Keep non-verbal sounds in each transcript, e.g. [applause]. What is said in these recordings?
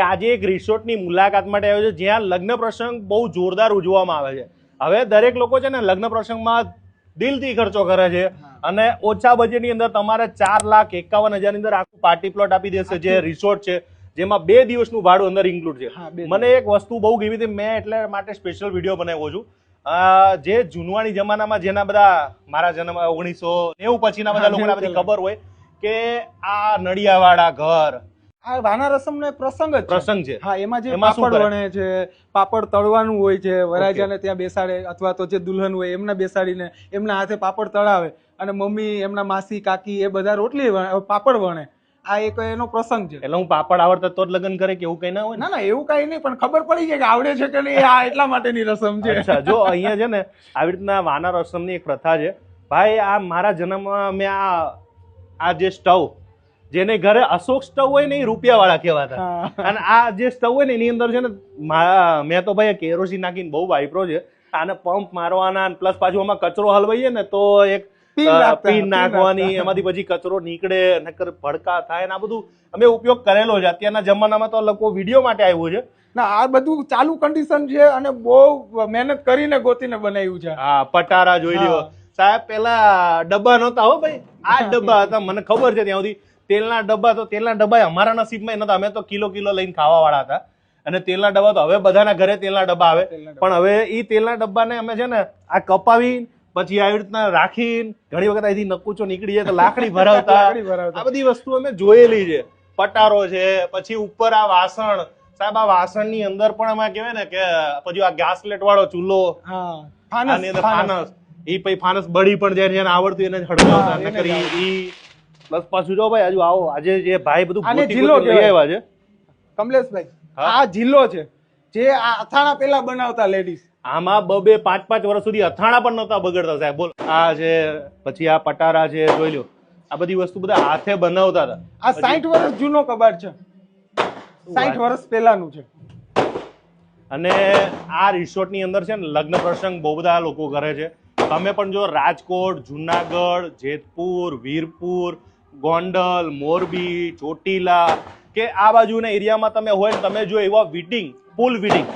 આજે એક રિસોર્ટની મુલાકાત માટે આવ્યો છે જ્યાં લગ્ન પ્રસંગ બહુ જોરદાર ઉજવવામાં આવે છે. હવે દરેક લોકો છે ને લગ્ન પ્રસંગમાં દિલથી ખર્ચો કરે છે અને ઓછા બજેટની અંદર તમારે ચાર લાખ એકાવન હજારની અંદર આખું પાર્ટી પ્લોટ આપી દેશે જે રિસોર્ટ છે જેમાં બે દિવસનું ભાડું અંદર ઇન્ક્લુડ છે. મને એક વસ્તુ બહુ ગમી હતી મેં એટલે માટે સ્પેશિયલ વીડિયો બનાવ્યો છું. જે જૂનવાણી જમાનામાં જેના બધા મારા જન્મ ઓગણીસો નેવું પછીના બધા લોકોને બધી ખબર હોય કે આ નડિયાવાળા ઘર આ વાના રસમ નો એક પ્રસંગ જ પ્રસંગ છે. હા એમાં જે પાપડ વણે છે પાપડ તળવાનું હોય છે વરાજાને ત્યાં બેસાડે અથવા તો જે દુલ્હન હોય એમને બેસાડીને એમના હાથે પાપડ તળાવે. અને મમ્મી એમના માસી કાકી એ બધા રોટલી પાપડ વણે. આ એક એનો પ્રસંગ છે. એટલે હું પાપડ આવડતા તો જ લગ્ન કરે કે એવું કઈ ના હોય ના ના એવું કઈ નહીં પણ ખબર પડી જાય કે આવડે છે કે નહીં આ એટલા માટેની રસમ છે. અચ્છા જો અહીંયા છે ને આવી રીતના વાના રસમની એક પ્રથા છે. ભાઈ આ મારા જન્મમાં મેં આ આ જે સ્ટવ જેને ઘરે અશોક સ્ટવ હોય ને એ રૂપિયા વાળા કહેવાતા અને આ જે સ્ટવ હોય ને એની અંદર છે ને મેં તો ભાઈ કેરોસીન નાખીને બહુ વાપરો છે. આને પંપ મારવાના પ્લસ પાછું આમાં કચરો હલવાઈએ ને તો એક પીન નાખવાની એમાંથી પછી કચરો નીકળે નકર ભડકા થાય ને આ બધું અમે ઉપયોગ કરેલો છે. અત્યારના જમાનામાં તો લોકો વીડિયો માટે આવ્યું છે. ના આ બધું ચાલુ કન્ડિશન છે અને બહુ મહેનત કરીને ગોતીને બનાવ્યું છે. હા પટારા જોઈ લ્યો. સાહેબ પેલા ડબ્બા નહોતા હો ભાઈ? આ [laughs] ડબ્બા હતા મને ખબર છે ત્યાં સુધી. તેલના ડબ્બા તો તેલના ડબ્બા અમારા નસીબમાં નતા અમે તો કિલો કિલો લઈને ખાવા વાળા હતા. અને તેલના ડબ્બા તો હવે બધાના ઘરે તેલના ડબ્બા આવે. પણ હવે એ તેલના ડબ્બાને અમે છે ને આ કપાવી પછી આવી રીતના રાખીને ઘણી વખત અહીંથી નકુચો નીકળી જાય તો [laughs] લાકડી ભરાવતા. આ બધી વસ્તુ અમે જોયેલી છે. પટારો છે પછી ઉપર આ વાસણ. સાહેબ આ વાસણની અંદર પણ અમે કહેવાય ને કે પછી આ ગાસલેટ વાળો ચૂલો. ફાનસ એ ઈ પછી ફાનસ બળી પણ જાય જેને આવડતું એને હડકાવતા નકરી ઈ પ્લસ પાછું જો ભાઈ હજુ આવો. આજે જે ભાઈ બધું આને જિલ્લો કહેવાય. છે. કમલેશભાઈ આ જિલ્લો છે. જે આ અથાણા પેલા બનાવતા લેડીઝ આમાં બબે પાંચ પાંચ વર્ષ સુધી અથાણા પણ નતા બગડતા સાહેબ. બોલ. આ છે પછી આ પટારા છે જોઈ લો આ બધી વસ્તુ બધા હાથે બનાવતા હતા. આ સાઠ વર્ષ જૂનો કબાટ છે. સાઠ વર્ષ પહેલાનું છે. અને આ રિસોર્ટની અંદર છે ને લગ્ન પ્રસંગ બહુ બધા લોકો કરે છે. તમે પણ જો રાજકોટ જુનાગઢ જેતપુર વીરપુર ગોંડલ મોરબી ચોટીલા કે આ બાજુના એરિયામાં તમે હોય તમે જો એવા વિડિંગ પુલ વિડિંગ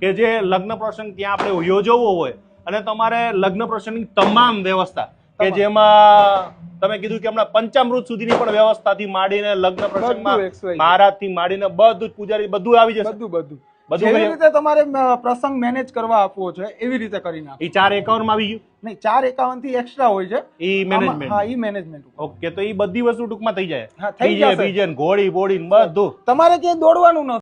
કે જે લગ્ન પ્રસંગ ત્યાં આપણે યોજવો હોય અને તમારે લગ્ન પ્રસંગની તમામ વ્યવસ્થા કે જેમાં તમે કીધું કે હમણાં પંચામૃત સુધીની પણ વ્યવસ્થાથી માંડીને લગ્ન પ્રસંગમાં મહારાજ મહારાજથી માંડીને બધું જ પૂજારી બધું આવી જશે. બધું બધું. બધું જેવી રીતે તમારે પ્રસંગ મેનેજ કરવા આપવો છે એવી રીતે કરી નાખો. એ ચાર એકાઉન્ટમાં આવી ગયું? નહીં ચાર એકાવનથી એક્સ્ટ્રા હોય છે. ઈ મેનેજમેન્ટ હા એ મેનેજમેન્ટ ઓકે તો એ બધી વસ્તુ ટૂંકમાં થઈ જાય. થઈ જાય જશે. બીજે ને ઘોડી બોડી બધું. તમારે ક્યાંય દોડવાનું નથી